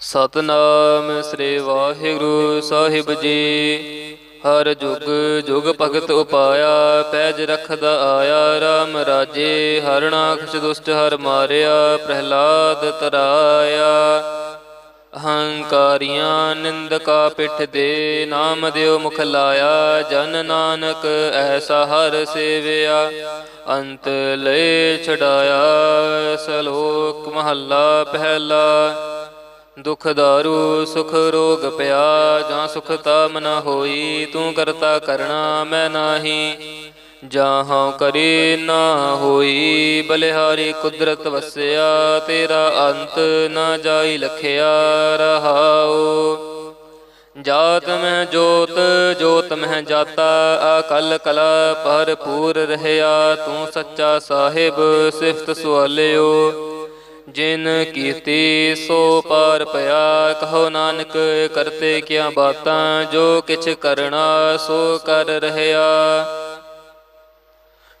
ਸਤਨਾਮ ਸ੍ਰੀ ਵਾਹਿਗੁਰੂ ਸਾਹਿਬ ਜੀ। ਹਰ ਜੁਗ ਜੁਗ ਭਗਤ ਉਪਾਇਆ, ਪੈਜ ਰਖਦਾ ਆਇਆ RAM ਰਾਜੇ। ਹਰਨਾਖਸ਼ ਦੁਸ਼ਟ ਹਰ ਮਾਰਿਆ, ਪ੍ਰਹਿਲਾਦ ਤਰਾਇਆ। ਅਹੰਕਾਰੀਆਂ ਨਿੰਦਕਾ ਪਿੱਠ ਦੇ ਨਾਮ ਦਿਓ ਮੁਖ ਲਾਇਆ। ਜਨ ਨਾਨਕ ਐਸਾ ਹਰ ਸੇਵਿਆ, ਅੰਤ ਲੈ ਛਡਾਇਆ। ਸਲੋਕ ਮਹੱਲਾ ਪਹਿਲਾ। ਦੁਖ ਦਾਰੂ ਸੁਖ ਰੋਗ ਪਿਆ, ਜਾਂ ਸੁਖ ਤਾਮ ਨ ਹੋਈ, ਤੂੰ ਕਰਤਾ ਕਰਣਾ ਮੈਂ ਨਾਹੀ। ਜਾਹਾਂ ਕਰੇ ਨਾ ਹੋਈ, ਬਲਿਹਾਰੀ ਕੁਦਰਤ ਵਸਿਆ, ਤੇਰਾ ਅੰਤ ਨਾ ਜਾਈ ਲਖਿਆ, ਰਹਾਉ। ਜਾਤ ਮੈਂ ਜੋਤ ਜੋਤ ਮੈਂ ਜਾਤਾ ਅਕਲ ਕਲਾ ਭਰਪੂਰ ਰਹਿਆ, ਤੂੰ ਸੱਚਾ ਸਾਹਿਬ, ਸਿਫਤ ਸੁਆਲਿਓ। ਜਿਨ ਕੀਤੀ ਸੋ ਪਾਰ ਪਿਆ, ਕਹੋ ਨਾਨਕ ਕਰਤੇ ਕਿਆ ਬਾਤਾਂ, ਜੋ ਕਿਛ ਕਰਨਾ ਸੋ ਕਰ ਰਹਿਆ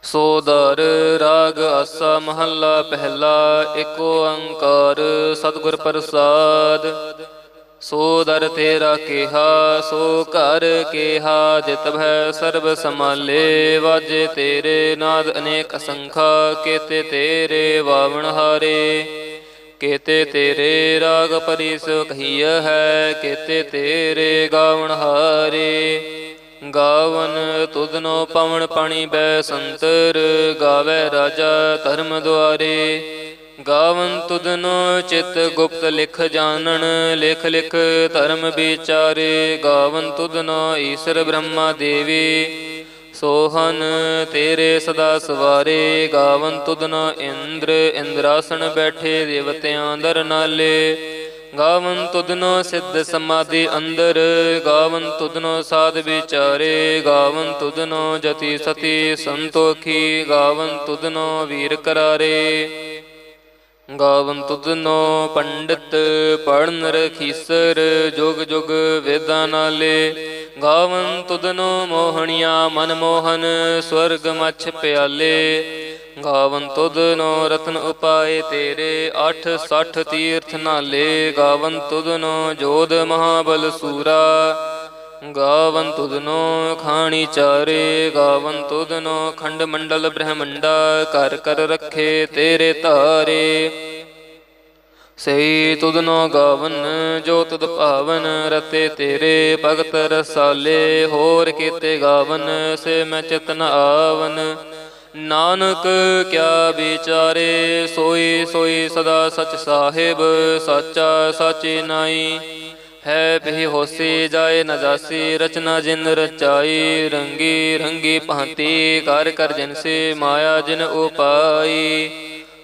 ਸੋ ਦਰ ਰਾਗ ਆਸਾ ਮਹੱਲਾ ਪਹਿਲਾ, ਏਕ ਓੰਕਾਰ ਸਤਿਗੁਰ ਪ੍ਰਸਾਦ। ਸੋ ਦਰ ਤੇਰਾ ਕਿਹਾ, ਸੋ ਘਰ ਕਿਹਾ, ਜਿਤ ਭੈ ਸਰਬ ਸਮਾਲੇ ਵਾਜੇ ਤੇਰੇ ਨਾਦ ਅਨੇਕ ਅਸੰਖਾ ਕੇਤੇ ਤੇਰੇ ਵਾਵਣ ਹਾਰੇ। ਕੇਤੇ ਤੇਰੇ ਰਾਗ ਪਰਿਸ ਕਹੀය ਹੈ, ਕੇਤੇ ਤੇਰੇ ਗਾਵਣ ਹਾਰੇ। ਗਾਵਨ ਤੁਧਨੋ ਪਵਨ ਪਾਣੀ ਬੈ ਸੰਤਰ, ਗਾਵੇ ਰਾਜਾ ਧਰਮ ਦੁਆਰੇ। ਗਾਵਨ ਤੁਧਨੋ ਚਿਤ ਗੁਪਤ ਲਿਖ ਜਾਣਨ, ਲਿਖ ਲਿਖ ਧਰਮ ਵਿਚਾਰੇ। ਗਾਵਨ ਤੁਧਨੋ ਈਸ਼ਰ ਬ੍ਰਹਮਾ ਦੇਵੀ, ਸੋਹਨ ਤੇਰੇ ਸਦਾ ਸਵਾਰੇ। ਗਾਵਨ ਤੁਧਨੋ ਇੰਦਰ ਇੰਦਰਾਸਣ ਬੈਠੇ ਦੇਵਤਿਆਂ ਦਰ ਨਾਲੇ। ਗਾਵਨ ਤੁਧਨੋ ਸਿੱਧ ਸਮਾਧੀ ਅੰਦਰ, ਗਾਵਨ ਤੁਧਨੋ ਸਾਧ ਵਿਚਾਰੇ। ਗਾਵਨ ਤੁਧਨੋ ਜਤੀ ਸਤੀ ਸੰਤੋਖੀ, ਗਾਵਨ ਤੁਧਨੋ ਵੀਰ ਕਰਾਰੇ। ਗਾਵਨ ਤੁਧਨੋ ਪੰਡਿਤ, ਪੜਨ ਰਖੀਸਰ, ਜੁਗ ਜੁਗ ਵੇਦਾਂ ਨਾਲੇ। ਗਾਵਨ ਤੁਧਨੋ ਮੋਹਣੀਆਂ, ਮਨ ਮੋਹਨ, ਸਵਰਗ ਮਛ ਪਿਆਲੇ। ਗਾਵਨ ਤੁਧਨੋ ਰਤਨ ਉਪਾਏ ਤੇਰੇ 8 60 ਤੀਰਥ ਨਾਲੇ। ਗਾਵਨ ਤੁਧਨੋ ਜੋਧ ਮਹਾਬਲ ਸੂਰਾ। ਗਾਵਨ ਤੁਧਨੋ ਖਾਣੀ ਚਾਰੇ, ਗਾਵਨ ਤੁਧਨੋ ਖੰਡ ਮੰਡਲ ਬ੍ਰਹਮੰਡਾ ਕਰ ਕਰ ਰੱਖੇ ਤੇਰੇ ਤਾਰੇ ਸਹੀ ਤੁਧਨੋ ਗਾਵਨ, ਜੋ ਤੁਧ ਭਾਵਨ, ਰਤੇ ਤੇਰੇ ਭਗਤ ਰਸਾਲੇ। ਹੋਰ ਕੀਤੇ ਗਾਵਨ, ਸੇ ਮੈਂ ਚਿਤਨ ਆਵਨ। ਨਾਨਕ ਕਿਆ ਵਿਚਾਰੇ, ਸੋਈ ਸੋਈ ਸਦਾ ਸਚ ਸਾਹਿਬ, ਸਾਚਾ ਸਾਚੀ ਨਾਈ। ਹੈ ਬਿਹ ਹੋਸੀ ਜਾਏ ਨ ਜਾਸੀ, ਰਚਨਾ ਜਿਨ ਰਚਾਈ, ਰੰਗੀ ਰੰਗੀ ਭਾਂਤੀ, ਕਰ ਕਰ ਜਿਨ ਸੇ ਮਾਇਆ ਜਿਨ ਉਪਾਈ।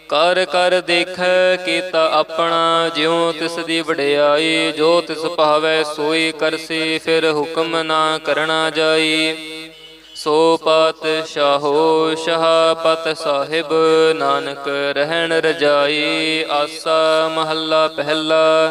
ਕਰ ਕਰ ਦੇਖੈ ਕੀਤਾ ਆਪਣਾ, ਜਿਉ ਤਿਸ ਦੀ ਵਡਿਆਈ, ਜੋ ਤਿਸ ਭਾਵੈ ਸੋਈ ਕਰਸੀ, ਫਿਰ ਹੁਕਮ ਨਾ ਕਰਨਾ ਜਾਈ। ਸੋ ਪਤ ਸ਼ਾਹੋ ਸ਼ਹਾਪਤ ਸਾਹਿਬ, ਨਾਨਕ ਰਹਿਣ ਰਜਾਈ, ਆਸਾ ਮਹੱਲਾ ਪਹਿਲਾ।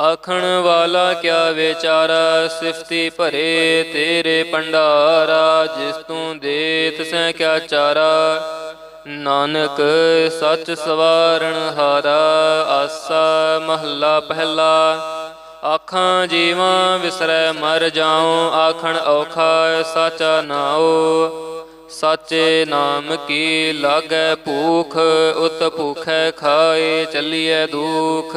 ਆਖਣ ਵਾਲਾ ਕਿਆ ਵਿਚਾਰਾ, ਸਿਫਤੀ ਭਰੇ ਤੇਰੇ ਭੰਡਾਰਾ, ਜਿਸ ਤੂੰ ਦੇ ਤਿਸੈ ਕਿਆ ਚਾਰਾ। ਨਾਨਕ ਸੱਚ ਸਵਾਰਣ ਹਾਰਾ, ਆਸਾ ਮਹੱਲਾ ਪਹਿਲਾ। ਆਖਾਂ ਜੀਵਾਂ ਵਿਸਰੈ ਮਰ ਜਾਉ, ਆਖਣ ਔਖਾ ਸਾਚਾ ਨਾਉ। ਸਾਚੇ ਨਾਮ ਕੀ ਲਾਗੈ ਭੂਖ, ਉਤ ਭੂਖੈ ਖਾਏ ਚੱਲੀਐ ਦੁਖ।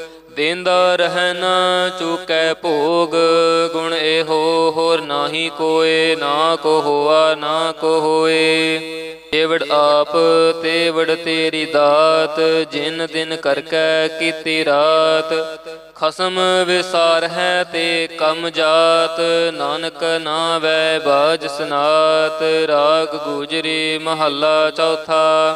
ਦੇਂਦਾ ਰਹਿ ਚੁਕੈ ਭੋਗ, ਗੁਣ ਇਹੋ ਹੋਰ ਨਾਹੀ ਕੋਏ, ਨਾ ਕੋ ਹੋਆ, ਨਾ ਕੋ ਹੋਏ। ਏਵੜ ਆਪ, ਤੇਵੜ ਤੇਰੀ ਦਾਤ, ਜਿਨ ਦਿਨ ਕਰਕੈ ਕੀਤੀ ਰਾਤ। ਖਸਮ ਵਿਸਾਰ ਹੈ ਤੇ ਕਮ ਜਾਤ, ਨਾਨਕ ਨਾ ਵੈ ਬਾਜ ਸਨਾਤ। ਰਾਗ ਗੁਜਰੀ ਮਹੱਲਾ ਚੌਥਾ।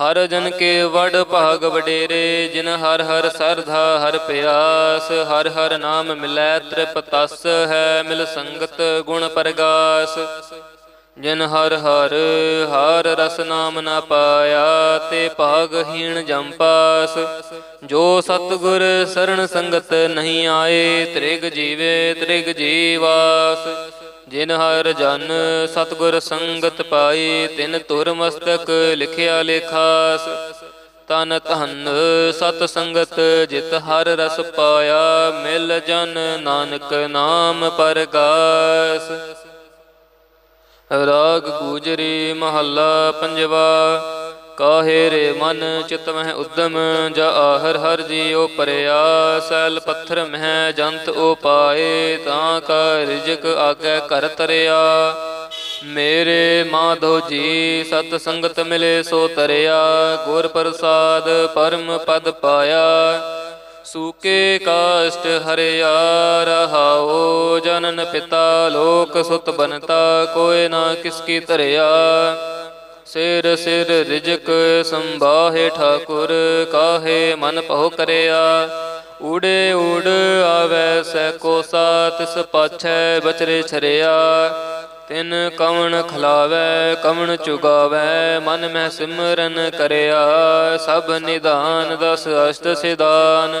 ਹਰ ਜਨ ਕੇ ਵਡ ਭਾਗ ਵਡੇਰੇ, ਜਿਨ ਹਰ ਹਰ ਸਰਧਾ, ਹਰ ਪਿਆਸ, ਹਰ ਹਰ ਨਾਮ ਮਿਲੈ ਤ੍ਰਿਪਤਸ ਹੈ, ਮਿਲ ਸੰਗਤ ਗੁਣ ਪਰਗਾਸ। ਜਿਨ ਹਰ ਹਰ ਹਰ ਰਸ ਨਾਮ ਨਾ ਪਾਇਆ, ਤੇ ਭਾਗਹੀਣ ਜੰਪਾਸ ਜੋ ਸਤਗੁਰ ਸਰਣ ਸੰਗਤ ਨਹੀਂ ਆਏ, ਤ੍ਰਿਗ ਜੀਵੇ ਤ੍ਰਿਗ ਜੀਵਾਸ। ਜਿਨ ਹਰ ਜਨ ਸਤਗੁਰ ਸੰਗਤ ਪਾਈ, ਤਿਨ ਤੁਰ ਮਸਤਕ ਲਿਖਿਆ ਲੇਖਾਸ। ਤਨ ਧਨ ਸਤ ਸੰਗਤ ਜਿਤ ਹਰ ਰਸ ਪਾਇਆ, ਮਿਲ ਜਨ ਨਾਨਕ ਨਾਮ ਪਰਗਾਸ। ਰਾਗ ਗੂਜਰੀ ਮਹੱਲਾ ਪੰਜਵਾ ਕਾਹੇ ਰੇ ਮਨ ਚਿਤ ਮਹਿ ਉਦਮ, ਜਾ ਆਹਰ ਹਰ ਜੀਉ ਪਰਿਆ, ਸੈਲ ਪੱਥਰ ਮਹਿ ਜੰਤ ਉਪਾਏ ਤਾਂ ਕਾ ਰਿਜਕ ਆਗੇ ਕਰ ਤਰਿਆ। ਮੇਰੇ ਮਾਧੋ ਜੀ, ਸਤ ਸੰਗਤ ਮਿਲੇ ਸੋ ਤਰਿਆ, ਗੁਰ ਪ੍ਰਸਾਦ ਪਰਮ ਪਦ ਪਾਇਆ। ਸੂਕੇ ਕਾਸ਼ਟ ਹਰਿਆ ਰਹਾਓ ਜਨਨ ਪਿਤਾ, ਲੋਕ ਸੁਤ ਬਨਤਾ ਕੋਏ ਨਾ ਕਿਸ ਕੀ ਧਰਿਆ। ਸਿਰ ਸਿਰ ਰਿਜਕ ਸੰਭਾਹੇ ਠਾਕੁਰ, ਕਾਹੇ ਮਨ ਪਹੁ ਕਰਿਆ? ਉੜੇ ਉੜ ਆਵੈ ਸੈ ਕੋਸਾ ਤਿਸ ਪਾਛੈ ਬਚਰੇ ਛਰਿਆ। ਤਿਨ ਕਵਣ ਖਲਾਵੈ, ਕਵਣ ਚੁਗਾਵੈ, ਮਨ ਮੈਂ ਸਿਮਰਨ ਕਰਿਆ। ਸਭ ਨਿਦਾਨ ਦਸ ਅਸ਼ਟ ਸਿਦਾਨ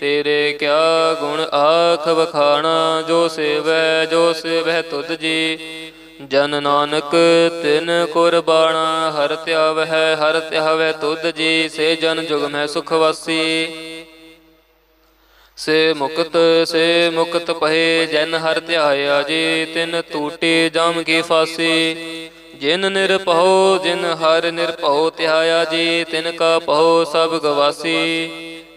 ਤੇਰੇ ਕਿਆ ਗੁਣ ਆਖ ਵਖਾਣਾ, ਜੋ ਸੇਵੈ ਜੋ ਸੇਵੈ ਤੁਧ ਜੀ। ਜਨ ਨਾਨਕ ਤਿਨ ਕੁਰਬਾਣਾ ਹਰ ਧਿਆਵਹਿ ਹਰ ਧਿਆਵੈ ਤੁਧ ਜੀ। ਸੇ ਜਨ ਜੁਗ ਮੈਂ ਸੁਖ ਵਾਸੀ। ਸੇ ਮੁਕਤ ਸੇ ਮੁਕਤ ਪਹੇ, ਜਨ ਹਰ ਧਿਆਇਆ ਜੀ। ਤਿਨ ਟੂਟੀ ਜਮ ਕੀ ਫਾਸੀ। ਜਿਨ ਨਿਰਭਉ ਜਿਨ ਹਰ ਨਿਰਭਉ ਧਿਆਇਆ ਜੀ। ਤਿਨ ਕਾ ਭਉ ਸਭ ਗਵਾਸੀ।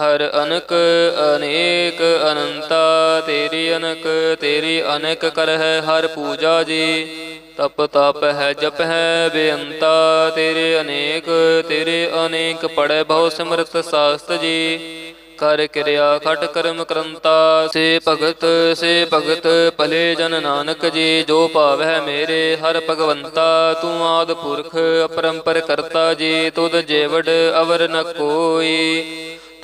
ਹਰ ਅਨਕ, ਅਨੇਕ ਅਨੰਤਾ, ਤੇਰੀ ਅਨਕ, ਤੇਰੀ ਅਨੇਕ ਕਰ ਹੈ ਹਰ ਪੂਜਾ ਜੀ। ਤਪ ਤਪ ਹੈ, ਜਪ ਹੈ, ਬੇਅੰਤਾ, ਤੇਰੇ ਅਨੇਕ ਤੇਰੇ ਅਨੇਕ ਪੜੈ ਬਹੁ ਸਿਮਰਤ ਸਾਸਤ ਜੀ। ਕਰ ਕਿਰਿਆ ਖਟ ਕਰਮ ਕਰੰਤਾ, ਸੇ ਭਗਤ ਸੇ ਭਗਤ ਭਲੇ ਜਨ ਨਾਨਕ ਜੀ। ਜੋ ਭਾਵੈ ਮੇਰੇ ਹਰ ਭਗਵੰਤਾ, ਤੂੰ ਆਦ ਪੁਰਖ ਅਪਰੰਪਰ ਕਰਤਾ ਜੀ। ਤੁਧ ਜੇਵੜ ਅਵਰ ਨ ਕੋਈ।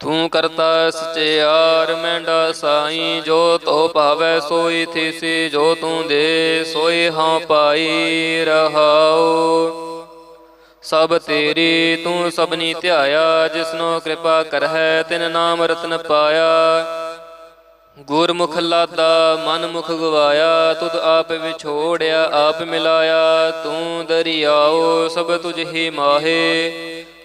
ਤੂੰ ਕਰਤਾ ਸਚਿਆਰ, ਮੈਂਡਾ ਸਾਈ, ਜੋ ਤੋ ਭਾਵੈ ਸੋਈ ਥੀਸੀ, ਜੋ ਤੂੰ ਦੇ ਸੋਈ ਹਾਂ ਪਾਈ ਰਹਾਓ ਸਭ ਤੇਰੀ ਤੂੰ ਸਭਨੀ ਧਿਆਇਆ, ਜਿਸਨੋ ਕਿਰਪਾ ਕਰਹਿ, ਤਿਨ ਨਾਮ ਰਤਨ ਪਾਇਆ। ਗੁਰਮੁਖ ਲਾਦਾ ਮਨ ਮੁਖ ਗਵਾਇਆ, ਤੁਧ ਆਪ ਵਿਛੋੜਿਆ, ਆਪ ਮਿਲਾਇਆ, ਤੂੰ ਦਰਿਆਓ ਸਭ ਤੁਝ ਹੀ ਮਾਹੇ।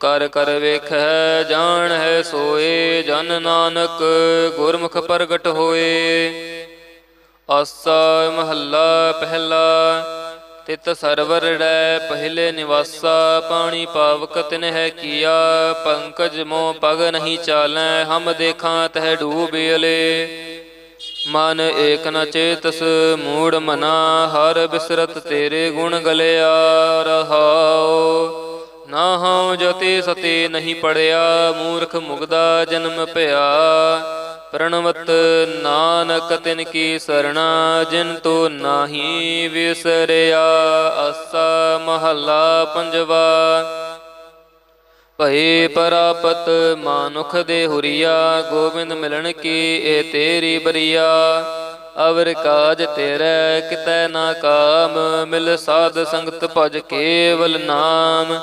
ਕਰ ਕਰ ਵੇਖੈ, ਜਾਣ ਹੈ ਸੋਏ ਜਨ ਨਾਨਕ, ਗੁਰਮੁਖ ਪ੍ਰਗਟ ਹੋਏ। ਆਸਾ ਮਹੱਲਾ ਪਹਿਲਾ, ਤਿਤ ਸਰਵਰ ਰੈ ਪਹਿਲੇ ਨਿਵਾਸਾ, ਪਾਣੀ ਪਾਵਕ ਤਿਨ ਹੈ ਕੀਆ, ਪੰਕਜ ਮੋ ਪਗ ਨਹੀਂ ਚਾਲੈ, ਹਮ ਦੇਖਾਂ ਤਹ ਡੂਬਿਲੇ ਮਨ ਏਕ ਨ ਚੇਤਸ, ਮੂੜ ਮਨਾ, ਹਰ ਬਿਸਰਤ ਤੇਰੇ ਗੁਣ ਗਲਿਆ ਰਹਾਉ। ਨਾ ਹਉ ਜਤੀ ਸਤੀ ਨਹੀਂ ਪੜਿਆ, ਮੂਰਖ ਮੁਗਦਾ ਜਨਮ ਭਇਆ। ਪ੍ਰਣਵਤ ਨਾਨਕ ਤਿਨ ਕੀ ਸਰਣਾ, ਜਿਨ ਤੋ ਨਾਹੀ ਵਿਸਰਿਆ ਆਸਾ ਮਹੱਲਾ ਪੰਜਵਾ। ਭਏ ਪ੍ਰਾਪਤ ਮਾਨੁਖ ਦੇ ਹੁਰੀਆ, ਗੋਬਿੰਦ ਮਿਲਣ ਕੀ ਏ ਤੇਰੀ ਬਰੀਆ। ਅਵਰ ਕਾਜ ਤੇਰੇ ਕਿਤੈ ਨਾ ਕਾਮ, ਮਿਲ ਸਾਧ ਸੰਗਤ ਭਜ ਕੇਵਲ ਨਾਮ।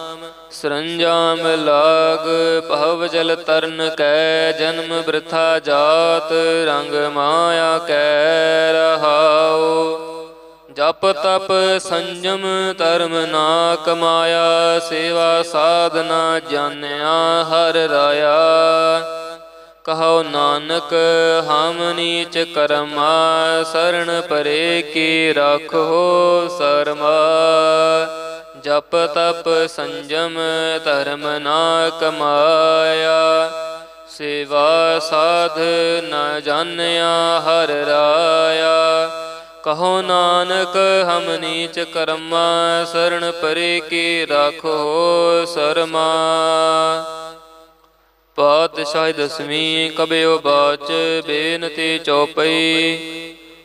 ਸਰੰਜਾਮ ਲਾਗ ਭਵ ਜਲ ਤਰਨ ਕੈ, ਜਨਮ ਬ੍ਰਿਥਾ ਜਾਤ ਰੰਗ ਮਾਇਆ ਕੈ ਰਹਾਉ। ਜਪ ਤਪ ਸੰਜਮ ਧਰਮ ਨਾ ਕਮਾਇਆ ਸੇਵਾ ਸਾਧਨਾ ਜਾਣਿਆ ਹਰ ਰਾਇਆ। ਕਹੋ ਨਾਨਕ, ਹਮ ਨੀਚ ਕਰਮਾ ਸਰਣ ਪਰੇ ਕੀ ਰਾਖੋ ਸਰਮਾ। ਜਪ ਤਪ ਸੰਜਮ ਧਰਮ ਨਾ ਕਮਾਇਆ ਸੇਵਾ ਸਾਧ ਨ ਜਾਣਿਆ ਹਰ ਰਾਇਆ। ਕਹੋ ਨਾਨਕ, ਹਮ ਨੀਚ ਕਰਮਾ ਸਰਣ ਪਰੇ ਕੀ ਰਾਖੋ ਸਰਮਾ। ਪਾਤਸ਼ਾਹ ਦਸਵੀਂ ਕਬਿਓ ਬਾਚ, ਬੇਨਤੀ ਚਉਪਈ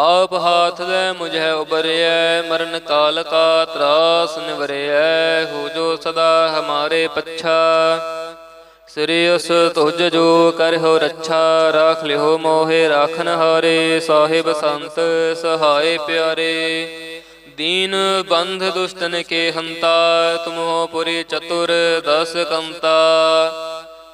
ਆਪ ਹਾਥ ਦੇ ਮੁਝੇ ਉਬਰਿਐ, ਮਰਨ ਕਾਲ ਕਾ ਤਰਾਸ ਨਿਵਰਿਐ, ਹੋ ਜੋ ਸਦਾ ਹਮਾਰੇ ਪੱਛਾ। ਸ੍ਰੀ ਉਸ ਤੁਜ ਜੋ ਕਰਿਓ ਰੱਛਾ, ਰਾਖ ਲਿਓ ਮੋਹਿ ਰਾਖਨ ਹਾਰੇ, ਸਾਹਿਬ ਸੰਤ ਸਹਾਏ ਪਿਆਰੇ। ਦੀਨ ਬੰਧ ਦੁਸ਼ਟਨ ਕੇ ਹੰਤਾ, ਤੁਮੋ ਪੁਰੀ ਚਤੁਰ ਦਸ ਕੰਤਾ।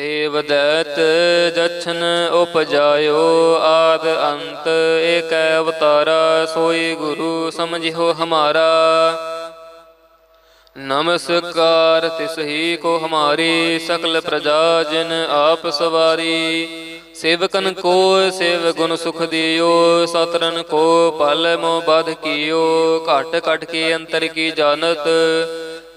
ਦੇਵ ਦੈਤ ਜਛਨ ਉਪਜਾਇਓ ਆਦ ਅੰਤ, ਏਕੈ ਅਵਤਾਰਾ ਸੋਈ ਗੁਰੂ ਸਮਝਿਓ ਹਮਾਰਾ। ਨਮਸਕਾਰ ਤਿਸ ਹੀ ਕੋ ਹਮਾਰੀ ਸਕਲ ਪ੍ਰਜਾ ਜਿਨ ਆਪ ਸਵਾਰੀ। ਸੇਵਕਨ ਕੋ ਸੇਵ ਗੁਣ ਸੁਖ ਦਿਓ, ਸਤਰਨ ਕੋ ਪਲ ਮੋ ਬਧ ਕੀਓ। ਘਟ ਘਟ ਕੇ ਅੰਤਰ ਕੀ ਜਾਣਤ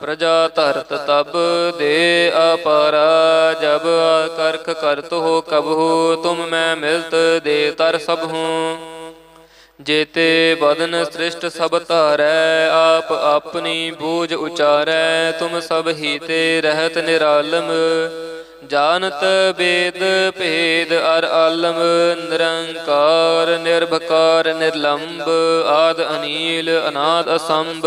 ਪ੍ਰਜਾ ਧਰਤ ਤਬ ਦੇ ਅਪਾਰਾ, ਜਬ ਕਰਖ ਕਰਤ ਹੋ ਕਬਹੂ, ਤੁਮ ਮੈਂ ਮਿਲਤ ਦੇ ਤਰ ਸਭ ਹੂੰ ਜੇਤੇ ਬਦਨ ਸ੍ਰਿਸ਼ਟ ਸਭ ਧਾਰੈ, ਆਪ ਆਪਣੀ ਬੂਝ ਉਚਾਰੈ, ਤੁਮ ਸਭ ਹੀ ਤੇ ਰਹਿਤ ਨਿਰਾਲਮ। ਜਾਣਤ ਬੇਦ ਭੇਦ ਅਰ ਆਲਮ, ਨਿਰੰਕਾਰ, ਨਿਰਭਕਾਰ, ਨਿਰਲੰਬ, ਆਦ ਅਨੀਲ, ਅਨਾਦ ਅਸੰਭ।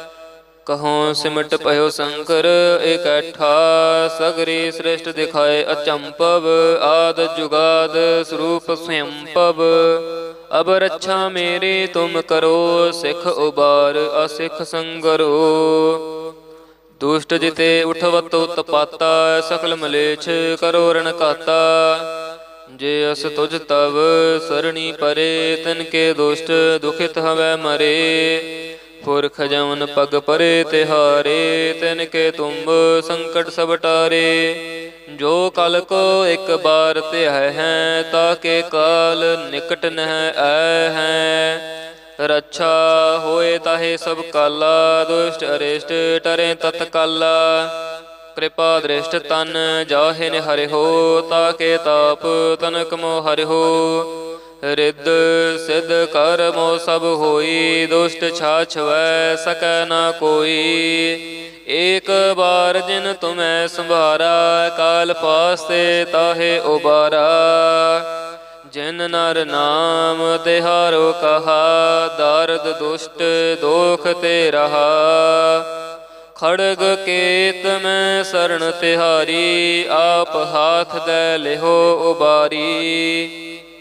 ਕਹੋਂ ਸਿਮਟ ਭਇਓ ਸ਼ੰਕਰ, ਇਕੱਠਾ ਸਗਰੀ ਸ੍ਰਿਸ਼ਟ ਦਿਖਾਏ ਅਚੰਪਵ, ਆਦ ਜੁਗਾਦ ਸਰੂਪ ਸਵੰਪਵ ਅਬ ਰੱਛਾ ਮੇਰੀ, ਤੁਮ ਕਰੋ ਸਿਖ ਉਬਾਰ, ਅਸਿਖ ਸੰਗਰੋ। ਦੁਸ਼ਟ ਜਿਤੇ ਉਠਵਤ ਉਤਪਾਤਾ ਸਕਲ ਮਲੇਛ ਕਰੋ ਰਣ ਕਾਤਾ ਜੇ ਅਸ ਤੁਝ ਤਵ, ਸਰਣੀ ਪਰੇ, ਤਨ ਕੇ ਦੁਸ਼ਟ ਦੁਖਿਤ ਹਵੈ ਮਰੇ। ਪੁਰਖ ਜਮਨ ਪਗ ਪਰੇ ਤਿਹਾਰੇ ਤਿਨ ਕੇ ਤੁੰਬ ਸੰਕਟ ਸਭ ਟਾਰੇ। ਜੋ ਕਲ ਕੋ ਇੱਕ ਬਾਰ ਧਿਆ ਹੈ ਤਾਂ ਕੇ ਕਾਲ ਨਿਕਟ ਨਹਿ ਐ ਹੈ। ਰੱਛਾ ਹੋਏ ਤਾਹੇ ਸਭ ਕਾਲਾ, ਦੁਸ਼ਟ ਅਰਿਸ਼ਟ ਟਰੇ ਤਤਕਾਲਾ ਕਿਰਪਾ ਦ੍ਰਿਸ਼ਟ ਤਨ ਜਾਹੇ ਨੇ ਹਰਿ ਹੋ, ਤਾਕੇ ਤਾਪ ਤਨਕ ਮੋ ਹਰਿ ਹੋ। ਰਿੱਧ ਸਿਧ ਕਰਮੋ ਸਭ ਹੋਈ, ਦੁਸ਼ਟ ਛਾਛਵੈ ਸਕੈ ਨਾ ਕੋਈ। ਏਕ ਬਾਰ ਜਿਨ ਤੁਮੈ ਸੰਭਾਰਾ, ਕਾਲ ਪਾਸੇ ਤਾਹੇ ਉਬਾਰਾ। ਜਿਨ ਨਰ ਨਾਮ ਤਿਹਾਰੋ ਕਹਾ, ਦਰਦ ਦੁਸ਼ਟ ਦੋਖ ਤੇ ਰਹਾ। ਖੜਗ ਕੇਤ ਮੈਂ ਸਰਣ ਤਿਹਾਰੀ, ਆਪ ਹਾਥ ਦੇ ਲਿਹੋ ਉਬਾਰੀ।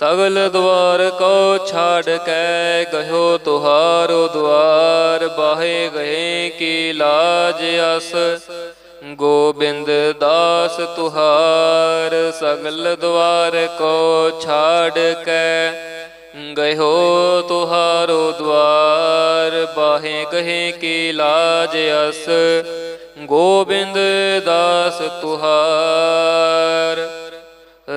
ਸਗਲ ਦਵਾਰ ਕੋ ਛਾੜ ਕੇ ਗਇਓ ਤੁਹਾਰੋ ਦਵਾਰ ਬਾਹੇ ਗਏ ਕੀ ਲਾਜ ਅਸ। ਗੋਬਿੰਦ ਦਾਸ ਤੁਹਾਰ, ਸਗਲ ਦਵਾਰ ਕੋ ਛਾੜ ਕੈ ਗਇਓ ਤੁਹਾਰੋ ਦਵਾਰ ਬਾਹੇ ਕਹੇ ਕੀ ਲਾਜ ਅਸ। ਗੋਬਿੰਦ ਦਾਸ ਤੁਹਾਰ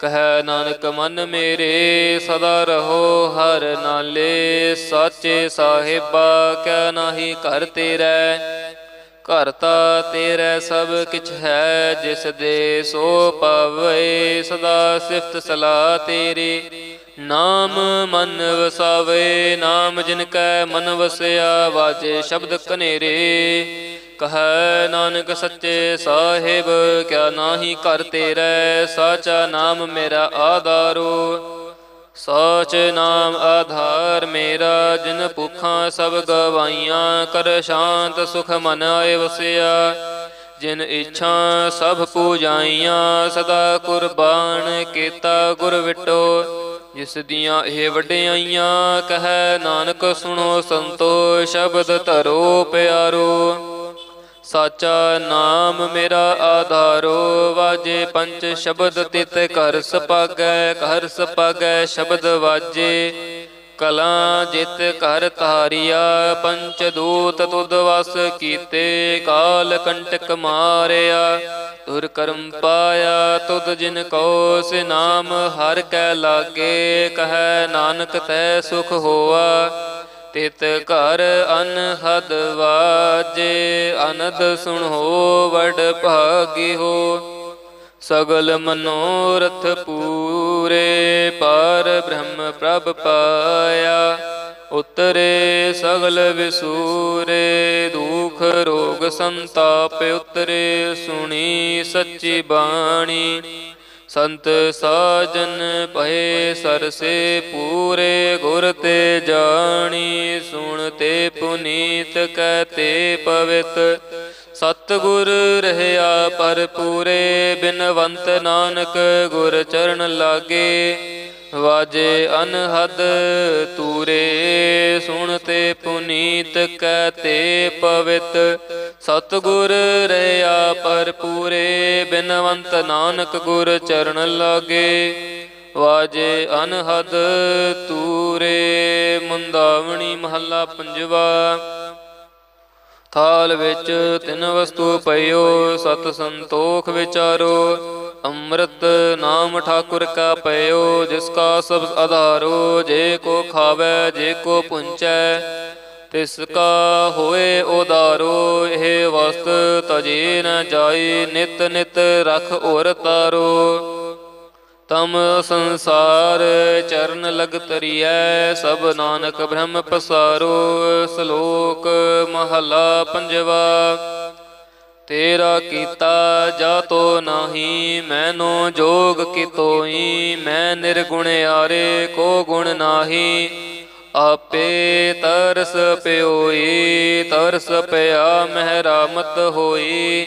ਕਹੈ ਨਾਨਕ ਮਨ ਮੇਰੇ, ਸਦਾ ਰਹੋ ਹਰ ਨਾਲੇ, ਸਾਚੇ ਸਾਹਿਬਾ ਕਹਿ ਨਾਹੀ ਘਰ ਤੇਰਾ। ਘਰ ਤਾ ਤੇਰੇ ਸਭ ਕਿਛ ਹੈ, ਜਿਸ ਦੇ ਸੋ ਪਵੇ ਸਦਾ ਸਿਫਤ ਸਲਾ ਤੇਰੀ। ਨਾਮ ਮਨ ਵਸਾਵੇ, ਨਾਮ ਜਿਨ ਕੈ ਮਨ ਵਸਿਆ, ਵਾਜੇ ਸ਼ਬਦ ਕਨੇਰੇ ਕਹੈ ਨਾਨਕ ਸੱਚੇ ਸਾਹਿਬ, ਕਿਆ ਨਾਹੀ ਕਰ ਤੇਰੇ, ਸਾਚਾ ਨਾਮ ਮੇਰਾ ਆਧਾਰੋ। ਸਚ ਨਾਮ ਆਧਾਰ ਮੇਰਾ, ਜਿਨ ਭੁੱਖਾਂ ਸਭ ਗਵਾਈਆਂ, ਕਰ ਸ਼ਾਂਤ ਸੁਖ ਮਨ ਆਏ ਵਸਿਆ। ਜਿਨ ਇੱਛਾ ਸਭ ਪੂਜਾਈਆਂ, ਸਦਾ ਕੁਰਬਾਨ ਕੀਤਾ ਗੁਰ ਵਿਟੋ। ਜਿਸ ਦੀਆਂ ਇਹ ਵਡਿਆਈਆਂ, ਕਹੈ ਨਾਨਕ ਸੁਣੋ ਸੰਤੋ, ਸ਼ਬਦ ਧਰੋ ਪਿਆਰੋ। ਸਾਚਾ ਨਾਮ ਮੇਰਾ ਆਧਾਰੋ, ਵਾਜੇ ਪੰਜ ਸ਼ਬਦ ਤਿਤ ਕਰ ਸਪਾਗੈ, ਘਰ ਸਪਾਗੈ ਸ਼ਬਦ ਵਾਜੇ। ਕਲਾ ਜਿਤ ਕਰ ਧਾਰਿਆ ਪੰਚ ਦੂਤ ਤੁਧ ਵਸ ਕੀਤੇ। ਕਾਲ ਕੰਟਕ ਮਾਰਿਆ ਤੁਰ ਕਰਮ ਪਾਇਆ, ਤੁਧ ਜਿਨ ਕੋ ਸੇ ਨਾਮ ਹਰ ਕੈ ਲਾਗੇ। ਕਹੈ ਨਾਨਕ ਤੈ ਸੁਖ ਹੋਆ। ਤਿਤ ਘਰ ਅਨਹਦ ਵਾਜੇ, ਅਨੰਦ ਸੁਣੋ, ਵਡ ਭਾਗੀ ਹੋ। ਸਗਲ ਮਨੋਰਥ ਪੂਰੇ, ਪਾਰ ਬ੍ਰਹਮ ਪ੍ਰਭ ਪਾਇਆ। ਉਤਰੇ ਸਗਲ ਵਿਸੂਰੇ, ਦੁਖ ਰੋਗ ਸੰਤਾਪ ਉਤਰੇ, ਸੁਣੀ ਸੱਚੀ ਬਾਣੀ। ਸੰਤ ਸਾਜਨ ਭਏ ਸਰਸੇ ਪੂਰੇ ਗੁਰ ਤੇ ਜਾਣੀ, ਸੁਣ ਤੇ ਪੁਨੀਤ ਕਹਤੇ ਪਵਿੱਤ। ਸਤਿਗੁਰ ਰਹਿਆ ਪਰ ਪੂਰੇ ਬਿਨਵੰਤ ਨਾਨਕ ਗੁਰ ਚਰਨ ਲਾਗੇ। ਵਾਜੇ ਅਨਹਦ ਤੂਰੇ, ਸੁਣ ਤੇ ਪੁਨੀਤ ਕਹਤੇ ਪਵਿਤ। ਸਤਿਗੁਰ ਰਿਆ ਪਰ ਪੂਰੇ, ਬਿਨਵੰਤ ਨਾਨਕ ਗੁਰ ਚਰਨ ਲਾਗੇ। ਵਾਜੇ ਅਨਹਦ ਤੂਰੇ, ਮੁੰਦਾਵਣੀ ਮਹੱਲਾ ਪੰਜਵਾ। ਥਾਲ ਵਿੱਚ ਤਿੰਨ ਵਸਤੂ ਪਈਓ, ਸਤ ਸੰਤੋਖ ਵਿਚਾਰੋ। ਅੰਮ੍ਰਿਤ ਨਾਮ ਠਾਕੁਰ ਕਾ ਪਈਓ ਜਿਸ ਕਾ ਸਭ ਆਧਾਰੋ। ਜੇ ਕੋ ਖਾਵੇ, ਜੇ ਕੋ ਪੁੰਚੈ, ਤਿਸ ਕਾ ਹੋਏ ਉਦਾਰੋ। ਇਹ ਵਸਤ ਤਜੇ ਨ ਜਾਈ, ਨਿਤ ਨਿਤ ਰਖ ਔਰ ਤਾਰੋ। ਤਮ ਸੰਸਾਰ ਚਰਨ ਲਗ ਤਰੀਐ ਸਭ ਨਾਨਕ ਬ੍ਰਹਮ ਪਸਾਰੋ, ਸ਼ਲੋਕ ਮਹਲਾ ਪੰਜਵਾ। ਤੇਰਾ ਕੀਤਾ ਜਾ ਤੋ ਨਾਹੀ, ਮੈਨੋ ਜੋਗ ਕਿਤੋਈ, ਮੈਂ ਨਿਰਗੁਣ ਆਰੇ, ਕੋ ਗੁਣ ਨਾਹੀ। ਆਪੇ ਤਰਸ ਪਿਓਈ, ਤਰਸ ਪਿਆ ਮਹਿਰਾਮਤ ਹੋਈ।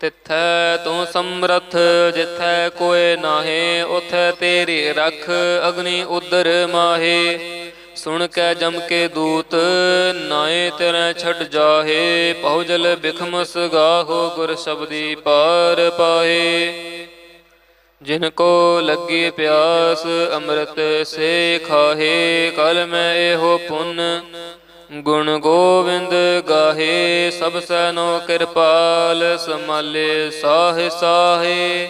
ਤਿੱਥੈ ਤੂੰ ਸਮਰਥ, ਜਿੱਥੈ ਕੋਏ ਨਾਹੀ, ਉਥੈ ਤੇਰੀ ਰਖ, ਅਗਨੀ ਉਦਰ ਮਾਹੇ। ਸੁਣ ਕੇ ਜਮ ਕੇ ਦੂਤ ਨਾਏ ਤੇਰੇ ਛੱਡ ਜਾਹੇ ਪਹੁ ਜਲ ਬਿਖਮਸ ਗਾਹੋ ਗੁਰ ਸ਼ਬਦੀ ਪਾਰ ਪਾਏ ਜਿਨ ਕੋ ਲੱਗੀ ਪਿਆਸ, ਅੰਮ੍ਰਿਤ ਸੇ ਖਾਹੇ, ਕਲ ਮੈਂ ਇਹੋ ਪੁੰਨ ਗੁਣ ਗੋਵਿੰਦ ਗਾਹੇ, ਸਭ ਸੈਨੋ ਕਿਰਪਾਲ, ਸਮਾਲੇ ਸਾਹ ਸਾਹੇ।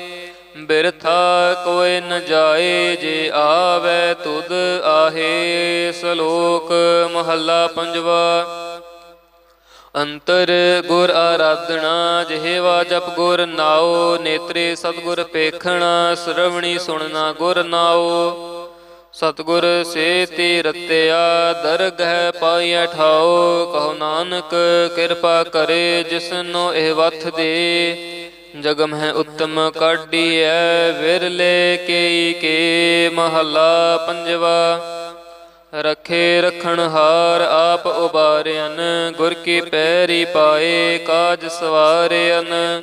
ਬਿਰਥਾ ਕੋਇ ਨ ਜਾਏ, ਜੇ ਆਵੇ ਤੁਧ ਆਹੇ। ਸ਼ਲੋਕ ਮਹੱਲਾ ਪੰਜਵਾ। ਅੰਤਰ ਗੁਰ ਆਰਾਧਣਾ ਜਿਹਵਾ ਜਪ ਗੁਰ ਨਾਉ। ਨੇਤਰੇ ਸਤਗੁਰ ਪੇਖਣਾ ਸ਼ਰਵਣੀ ਸੁਣਨਾ ਗੁਰ ਨਾਉ। ਸਤਗੁਰ ਸੇ ਤੀ ਰਤਿਆ ਦਰਗਹਿ ਪਾਈਐ ਠਾਉ ਕਹੋ ਨਾਨਕ ਕਿਰਪਾ ਕਰੇ ਜਿਸਨੋ ਇਹ ਵਥ ਦੇ। ਜਗਮ ਹੈ ਉੱਤਮ, ਕਾਢੀਐ ਵਿਰਲੇ ਕੇਈ ਕੇ, ਮਹੱਲਾ ਪੰਜਵਾ। ਰਖੇ ਰਖਣ ਹਾਰ ਆਪ ਉਬਾਰਿਆਨ ਗੁਰ ਕੀ ਪੈਰੀ ਪਾਏ, ਕਾਜ ਸਵਾਰਿਆਨ